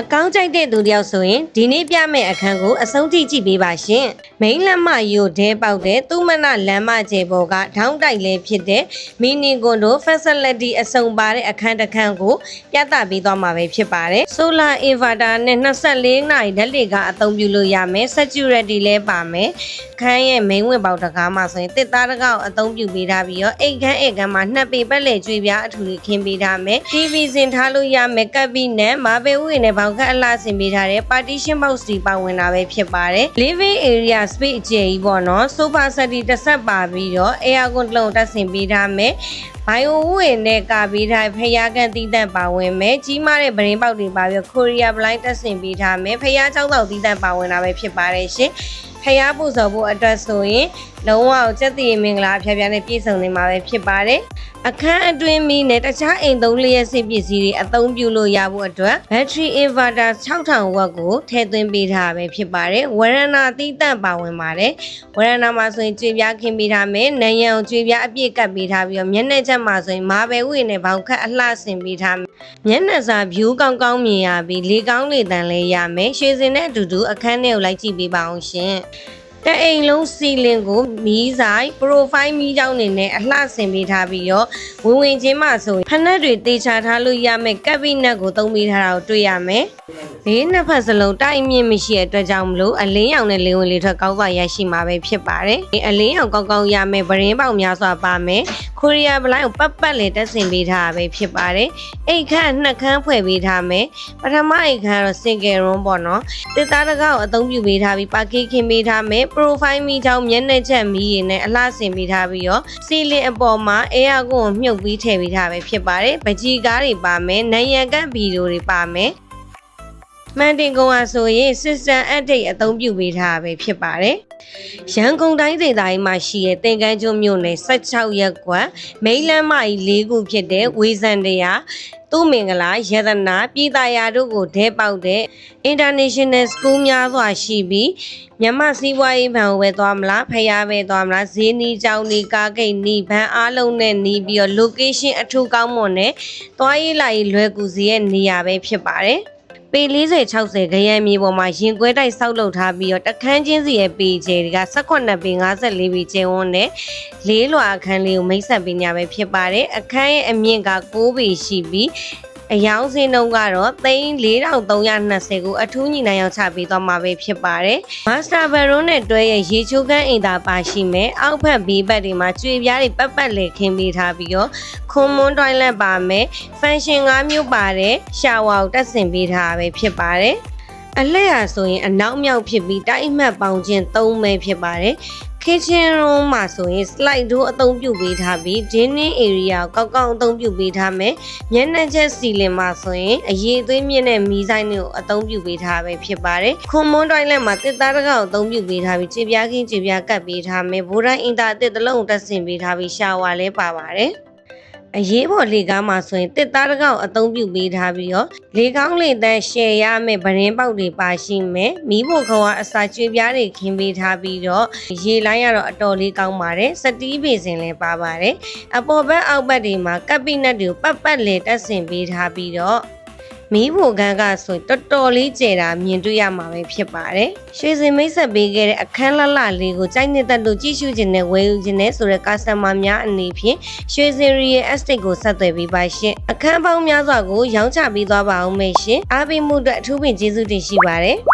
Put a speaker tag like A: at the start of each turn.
A: အကောင်းကြိုက်တဲ့သူတယောက်ဆိုရင်ဒီနေ့ပြမယ့်အခန်းကိုအဆုံးထိကြည့်ပေးပါရှင်။မိန်းလက်မရိုဒဲပေါက်တဲ့သူမနလမ်းမကျေပေါ်ကထောင်းတိုက်လေးဖြစ်တဲ့မီနီကွန်ဒို facility အစုံပါတဲ့အခန်းတစ်ခန်းကိုပြသပေးသွားမှာပဲဖြစ်ပါတယ်။ Solar inverter နဲ့24နာရီဓာတ်လေကအသုံးပြုလို့ရမယ်။ security လည်းပါမယ်။ ခန်းရဲ့ main ဝင်ပေါက်တကားမှာဆိုရင်တစ်သားတကောက်အသုံးပြုပေးထားပြီးတော့အိတ်ခမ်းအိတ်ခမ်းမှာနှစ်ပေပတ်လေကျွေးပြားအထူကြီးခင်းပေးထားမယ်။ TV စင်ထားလို့ရမယ်ကပ်ပြီးနဲ့မာဘယ်ဝေနဲ့ဘောင်ခတ်အလှဆင်ပေးထားတဲ့ partition box တွေပါဝင်တာပဲဖြစ်ပါတယ် living area space အကျယ်ကြီးပေါ့နော် sofa set တွေတစ်ဆက်ပါပြီးတော့ air con တစ်လုံးတက်ဆင်ပေးထားမယ်ဘိုင်ယိုဝေနဲ့ကာပေးထားဖျားကန်တီးတန့်ပါဝင်မယ်ကြီးမားတဲ့ဗရင်ပေါက်တွေပါပြီးကိုရီးယားဘလိုင်းတက်ဆင်ပေးထားမယ်ဖျားเจ้าတောက်တီးတန့်ပါဝင်တာပဲဖြစ်ပါတယ်ရှင်ဖျားပူဇော်ဖို့အတွက်ဆိုရင် လုံးဝစက်တည်မင်္ဂလာဖျားဖျားနဲ့ပြည့်စုံနေမှာပဲဖြစ်ပါတယ်အခန်းအတွင်းမီနဲ့တခြားအိမ်သုံးလျက်စစ်ပစ္စည်းတွေအသုံးပြုလို့ရဖို့အတွက် battery inverter 6000ဝက်ကိုထည့်သွင်းပေးထားပဲဖြစ်ပါတယ်ဝရဏသီးတန့်ပါဝင်ပါတယ်ဝရဏမှာဆိုရင်ကြွေပြားခင်းပေးထားမယ်နံရံကိုကြွေပြားအပြည့်ကပ်ပေးထားပြီးတော့မျက်နှာချက်မှာဆိုရင်မာဘယ်ဝေနဲ့ဘောင်ခတ်အလှဆင်ပေးထားမယ်မျက်နှာစာ view ကောင်းကောင်းမြင်ရပြီးလေကောင်းလေတန်လေးရမယ်ရွှေစင်နဲ့အတူတူအခန်းထဲကိုလိုက်ကြည့်ပေးပါအောင်ရှင် တအိမ်လုံးစီလင်ကိုမီးဆိုင် profile မီးကြောင်းနေနဲ့အလှဆင်ပေးထားပြီးတော့ဝင်ဝင်ချင်းမှဆိုရင်ဖက်နှက်တွေတေချာထားလို့ရမယ်ကက်ဘိနက်ကိုသုံးပေးထားတာကိုတွေ့ရမယ် လေးနှစ်ဖက်စလုံးတိုက်မြင့်မရှိတဲ့အတွက်ကြောင့်မလို့အလင်းရောင်နဲ့လင်းဝင်လေးထွက်ကောင်းစွာရရှိမှာပဲဖြစ်ပါတယ်အလင်းရောင်ကောင်းကောင်းရမယ်ဗရင်ပေါက်များစွာပါမယ်ကိုရီးယားဘလိုင်းကိုပတ်ပတ်လေးတက်ဆင်ပေးထားတာပဲဖြစ်ပါတယ်အိတ်ခမ်းနှစ်ခမ်းဖွဲ့ပေးထားမယ်ပထမအိတ်ခမ်းကတော့ single room ပေါ့နော်တစ်သားတကားကိုအသုံးပြုပေးထားပြီးပါကီခင်းပေးထားမယ် profile မီချောင်းမျက်နှာချက်မီရည်နဲ့အလှဆင်ပေးထားပြီးတော့စီလင်အပေါ်မှာ air ကိုမြုပ်ပြီးထည့်ပေးထားပဲဖြစ်ပါတယ်ပကြီကားတွေပါမယ်နိုင်ရန်ကန့်ဗီဒီယိုတွေပါမယ် မှန်တင်ကုန်းအားဆိုရင် system update အသုံးပြုပေးထားပဲဖြစ်ပါတယ်ရန်ကုန်တိုင်းဒေသကြီးမှာရှိတဲ့တင်ကန်းကျွန်းမြို့နယ်16ရပ်ကွက်မိန်းလမ်းမကြီး၄ခုဖြစ်တဲ့ဝေဇန်တရားသူ့မင်္ဂလာယတနာပြည်သာယာတို့ကိုဒဲပေါက်တဲ့ International School များစွာရှိပြီးမြန်မာစီးပွားရေးဘဏ်ကိုပဲသွားမလားဖျားပဲသွားမလားဈေးနီးကြောင်းနီးကားဂိတ်နီးဘဏ်အားလုံးနဲ့နီးပြီးတော့ location အထူးကောင်းမွန်နဲ့သွားရေးလာရေးလွယ်ကူစေရဲ့နေရာပဲဖြစ်ပါတယ် ပေ40 60ခရမ်းမြေပေါ်မှာရင်ကွဲတိုက်ဆောက်လုပ်ထားပြီးတော့တခန်းချင်းစီရဲ့ပေကျဲတွေက18ပေ54ပေကျဲဝန်းနဲ့လေးလွာအခန်းလေးကိုမိတ်ဆက်ပေးညာပဲဖြစ်ပါတယ်အခန်းရဲ့အမြင့်က6ပေရှိပြီး အယောင်စင်းနှုန်းကတော့3320ကိုအထူးညီနိုင်အောင်ချပေးသွားမှာပဲဖြစ်ပါတယ်။ Master Baron နဲ့တွဲရဲ့ရေချိုးကန်းအိမ်သာပါရှိမယ်။အောက်ဖက်ဘေးဘက်တွေမှာကျွေပြားတွေပတ်ပတ်လေခင်းပေးထားပြီးတော့ခွန်မွန်းတွိုင်းလက်ပါမယ်။ function ၅မျိုးပါတဲ့ရှောဝါကိုတက်ဆင်ပေးထားပဲဖြစ်ပါတယ်။ အလက်ရဆိုရင်အနောက်မြောက်ဖြစ်ပြီးတိုက်အမှတ်ပေါင်းခြင်း၃မဲဖြစ်ပါတယ်။ kitchen room မှာဆိုရင် slide door အသုံးပြုပေးထားပြီး dining area ကိုကောက်ကောက်အသုံးပြုပေးထားမယ်။မျက်နှာချက်စီလင်မှာဆိုရင်အရေးသွေးမြင့်တဲ့မီးဆိုင်တွေကိုအသုံးပြုပေးထားပဲဖြစ်ပါတယ်။ခွန်မွန်းတိုင်းလက်မှာတစ်သားတကောက်အသုံးပြုပေးထားပြီးခြေပြားခင်းခြေပြားကပ်ပေးထားမယ်။ဘိုးတိုင်းအင်တာအတစ်တစ်လုံးတက်ဆင်ပေးထားပြီးရှာဝါလည်းပါပါတယ်။ အရေးပေါ်လေကားမှာဆိုရင်တစ်သားတကောက်အသုံးပြုပေးထားပြီးတော့လေကောင်းလေတန်းရှယ်ရမယ်ဗရင်ပေါက်တွေပါရှိမယ်မီးဖို့ခွာအစာကျွေးပြားတွေခင်းပေးထားပြီးတော့ရေလိုင်းကတော့အတော်လေးကောင်းပါတယ်စတီးပေစင်လည်းပါပါတယ်အပေါ်ဘက်အောက်ဘက်တွေမှာကပ်ပိနတ်တွေကိုပတ်ပတ်လေတက်ဆင်ပေးထားပြီးတော့ မီးဖို့ကန်းကဆိုတော်တော်လေးကျယ်တာမြင်တွေ့ရမှာပဲဖြစ်ပါတယ်။ရွှေစင်မိတ်ဆက်ပေးခဲ့တဲ့အခန်းလှလှလေးကိုကြိုက်နေတဲ့လို့ကြည့်ရှုခြင်းနဲ့ဝယ်ယူခြင်းနဲ့ဆိုတဲ့ customer များအနေဖြင့်ရွှေစင်ရီရဲ့ estate ကိုဆက်သွယ်ပေးပါရှင်။အခန်းပေါင်းများစွာကိုရောင်းချပေးသွားပါအောင်မေရှင်။အားပေးမှုအတွက်အထူးပင်ကျေးဇူးတင်ရှိပါတယ်။